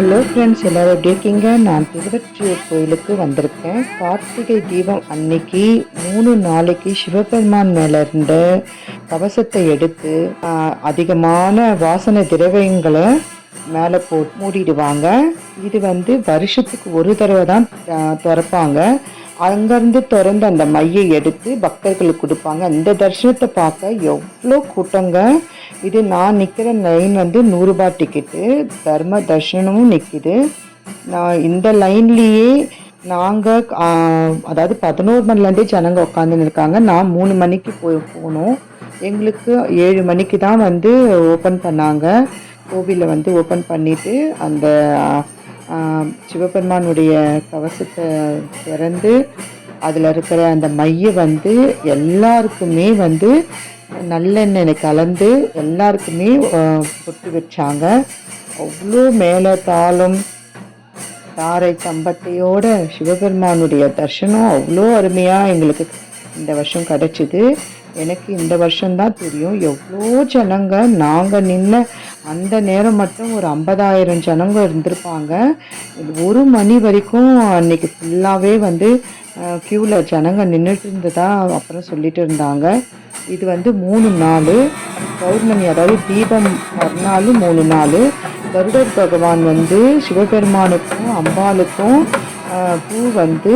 Hello friends எல்லோரும் எப்படி இருக்கீங்க? நான் திருவற்றியூர் கோயிலுக்கு வந்திருக்கேன். கார்த்திகை தீபம் அன்னைக்கு மூணு நாளைக்கு சிவபெருமான் மேலே இருந்த கவசத்தை எடுத்து அதிகமான வாசனை திரவியங்களை மேலே போ மூடிடுவாங்க. இது வந்து வருஷத்துக்கு ஒரு தடவை தான் திறப்பாங்க. அங்கேருந்து திறந்து அந்த மையை எடுத்து பக்தர்களுக்கு கொடுப்பாங்க. இந்த தரிசனத்தை பார்க்க எவ்வளோ கூட்டங்க. இது நான் நிற்கிற லைன் வந்து நூறுரூபா டிக்கெட்டு தர்ம தர்ஷனமும் நிற்கிது நான் இந்த லைன்லேயே நாங்கள் அதாவது பதினோரு மணிலேருந்தே ஜனங்க உட்காந்துன்னு இருக்காங்க நான் மூணு மணிக்கு போய் போனோம் எங்களுக்கு ஏழு மணிக்கு தான் வந்து ஓப்பன் பண்ணாங்க. கோவிலில் வந்து ஓப்பன் பண்ணிவிட்டு அந்த சிவபெருமானுடைய கவசத்தை திறந்து அதில் இருக்கிற அந்த மைய வந்து எல்லாருக்குமே வந்து நல்லெண்ணெய் கலந்து எல்லாருக்குமே பொட்டு வச்சாங்க. அவ்வளோ மேலே தாளம் தாரை கம்பத்தையோட சிவபெருமானுடைய தர்ஷனம் அவ்வளோ அருமையாக எங்களுக்கு இந்த வருஷம் கிடச்சிது. எனக்கு இந்த வருஷம்தான் தெரியும். எவ்வளோ ஜனங்க நாங்கள் நின்ன அந்த நேரம் மட்டும் ஒரு ஐம்பதாயிரம் ஜனங்க இருந்திருப்பாங்க. ஒரு மணி வரைக்கும் அன்னைக்கு ஃபுல்லாகவே வந்து க்யூவில் ஜனங்க நின்றுட்டு இருந்ததா அப்புறம் சொல்லிட்டு இருந்தாங்க. இது வந்து மூணு நாள். பௌர்ணமி அதாவது தீபம் மறுநாள் மூணு நாள். கருடர் பகவான் வந்து சிவபெருமானுக்கும் அம்பாளுக்கும் பூ வந்து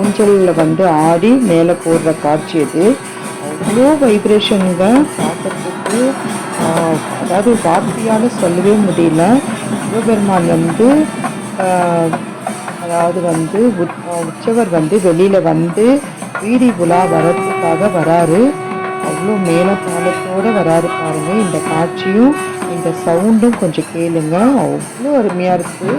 ஊஞ்சலில் வந்து ஆடி மேலே போடுற காட்சி இது. லோ வைப்ரேஷனுங்க பார்க்கறதுக்கு அதாவது வார்த்தையால் சொல்லவே முடியல. சிவபெருமான் வந்து அதாவது வந்து உற்சவர் வந்து வெளியில் வந்து வீதி உலா வரத்துக்காக வராரு. அவ்வளோ மேல வராரு பாருங்கள் இந்த காட்சியும் இந்த சவுண்டும் கொஞ்சம் கேளுங்க. அவ்வளோ அருமையாக இருக்குது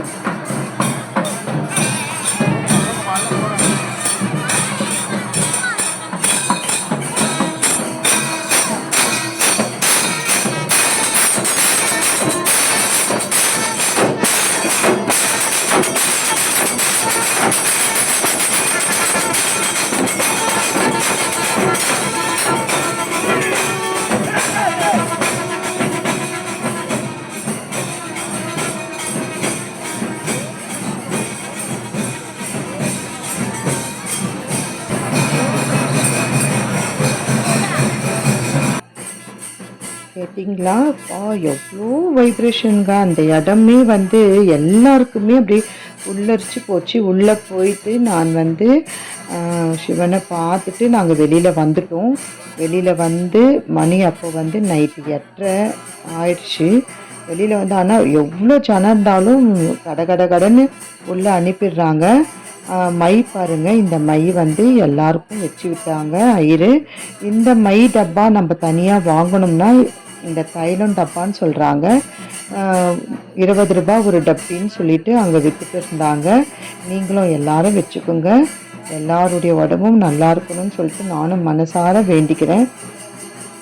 பார்த்தீங்களா அப்பா எவ்வளோ வைப்ரேஷனுங்க அந்த இடமே வந்து எல்லாருக்குமே அப்படியே உள்ளரிச்சு போச்சு. உள்ளே போயிட்டு நான் வந்து சிவனை பார்த்துட்டு நாங்கள் வெளியில் வந்துட்டோம். வெளியில் வந்து மணி அப்போ வந்து நைட்டு எட்டரை ஆயிடுச்சு. வெளியில் வந்து ஆனால் எவ்வளோ ஜனம் இருந்தாலும் கட கட கடன்னு உள்ளே அனுப்பிடுறாங்க. மை பாருங்கள் இந்த மை வந்து எல்லாருக்கும் வச்சு விட்டாங்க. ஐயரு இந்த மை டப்பா நம்ம தனியாக வாங்கணும்னா இந்த தைலம் டப்பான்னு சொல்கிறாங்க இருபது ரூபா ஒரு டப்பின்னு சொல்லிட்டு அங்கே விற்றுட்டு இருந்தாங்க. நீங்களும் எல்லாரும் வச்சுக்கோங்க. எல்லாருடைய உடம்பும் நல்லா இருக்கணும்னு சொல்லிட்டு நானும் மனசார வேண்டிக்கிறேன்.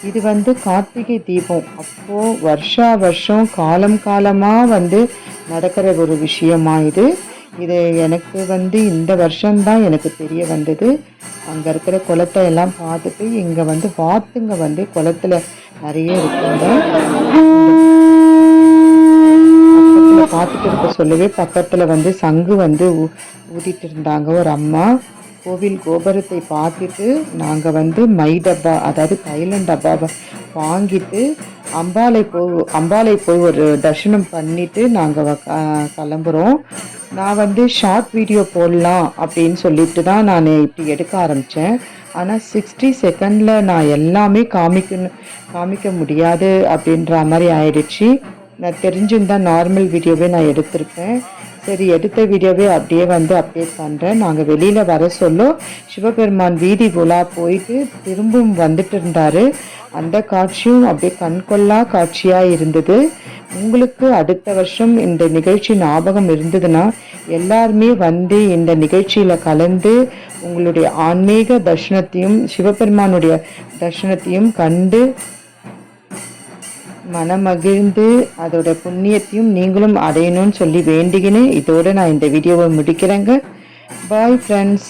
இது வந்து கார்த்திகை தீபம். அப்போது வருஷா வருஷம் காலம் காலமாக வந்து நடக்கிற ஒரு விஷயமா இது. இது எனக்கு வந்து இந்த வருஷம்தான் எனக்கு தெரிய வந்தது. அங்கே இருக்கிற குளத்தை எல்லாம் பார்த்துட்டு இங்கே வந்து வாத்துங்க வந்து குளத்துல நிறைய இருக்குங்க. பார்த்துட்டு இருக்க சொல்லவே பக்கத்தில் வந்து சங்கு வந்து ஊ- ஊதிட்டு இருந்தாங்க ஒரு அம்மா. கோவில் கோபுரத்தை பார்த்துட்டு நாங்கள் வந்து மை டப்பா அதாவது தைலம் டப்பாவை வாங்கிட்டு அம்பாலை போய் அம்பாலை போய் ஒரு தரிசனம் பண்ணிட்டு நாங்கள் கிளம்புறோம். நான் வந்து ஷார்ட் வீடியோ போடலாம் அப்படின்னு சொல்லிட்டு தான் நான் இப்படி எடுக்க ஆரம்பித்தேன் ஆனால் சிக்ஸ்டி செகண்டில் நான் எல்லாமே காமிக்கணும் காமிக்க முடியாது அப்படின்ற மாதிரி ஆயிடுச்சு. நான் தெரிஞ்சிருந்தா நார்மல் வீடியோவே நான் எடுத்திருப்பேன். சரி எடுத்த வீடியோவே அப்படியே வந்து அப்டேட் பண்ணுறேன் நாங்கள் வெளியில் வர சொல்ல சிவபெருமான் வீதி உலா போயிட்டு திரும்பவும் வந்துட்டு இருந்தார். அந்த காட்சியும் அப்படியே கண்கொள்ளா காட்சியாக இருந்தது. உங்களுக்கு அடுத்த வருஷம் இந்த நிகழ்ச்சி ஞாபகம் இருந்ததுன்னா எல்லாருமே வந்து இந்த நிகழ்ச்சியில் கலந்து உங்களுடைய ஆன்மீக தர்ஷனத்தையும் சிவபெருமானுடைய தர்ஷனத்தையும் கண்டு மனமகிழ்ந்து அதோட புண்ணியத்தையும் நீங்களும் அடையணும்னு சொல்லி வேண்டிக்கின்னு இதோட நான் இந்த வீடியோவை முடிக்கிறேங்க. Bye friends